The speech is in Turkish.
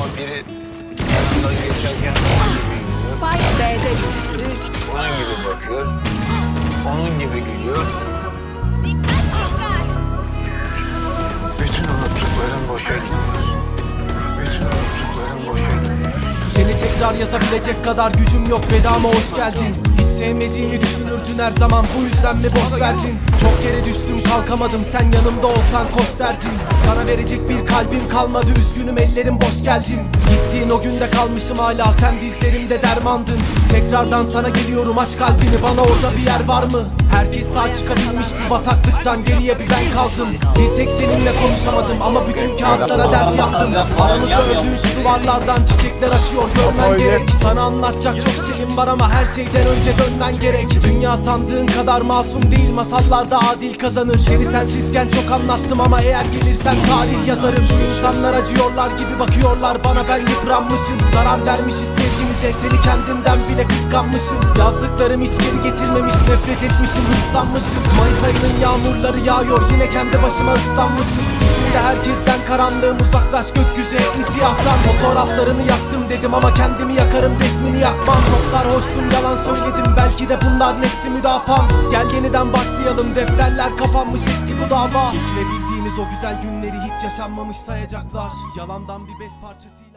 Ama biri yanından geçerken onun gibi yürüyor. Spike B'de düştü. Onun gibi bakıyor. Onun gibi gülüyor. Bütün unuttukların boşa gidiyor. Bütün unuttukların boşa gidiyor. Seni tekrar yazabilecek kadar gücüm yok vedama hoş geldin Hiç sevmediğimi düşünürdün her zaman bu yüzden mi boş verdin Çok yere düştüm kalkamadım. Sen yanımda olsan koş derdin Sana verecek bir kalbim kalmadı. Üzgünüm ellerim boş geldim Gittiğin o günde kalmışım hala. Sen dizlerimde dermandın. Tekrardan sana geliyorum. Aç kalbini. Bana orada bir yer var mı? Herkes sağ çıkabilmiş. Bu bataklıktan geriye bir ben kaldım. Bir tek seninle konuşamadım. Ama bütün kağıtlara dert yandım Aramızda ördüğün şu duvarlardan çiçekler açıyor. Görmen gerek. Sana anlatacak çok şeyim var ama her şeyden önce dönmen gerek. Dünya sandığın kadar masum değil masallarda adil kazanır. Seni sensizken çok anlattım ama eğer gelirsen tarih yazarım. Şu insanlar acıyorlar gibi bakıyorlar bana. Ben yıpranmışım. Zarar vermişiz sevgimize seni kendimden bile kıskanmışım. Yazdıklarım hiç geri getirmemiş. Nefret etmişim hırslanmışım. Mayıs ayının yağmurları yağıyor. Yine kendi başıma ıslanmışım. İçimde herkesten karanlığım uzaklaş. Gökyüzü hep siyahtan. Fotoğraflarını yaktım dedim ama kendimi yakarım. Resmini yakmam. Çok sarhoştum yalan söyledim. Belki de bunların hepsi müdafam yeniden başlayalım. Defterler kapanmış eski bu dava. Geçirebildiğimiz o güzel günleri hiç yaşanmamış sayacaklar. Yalandan bir bez parçası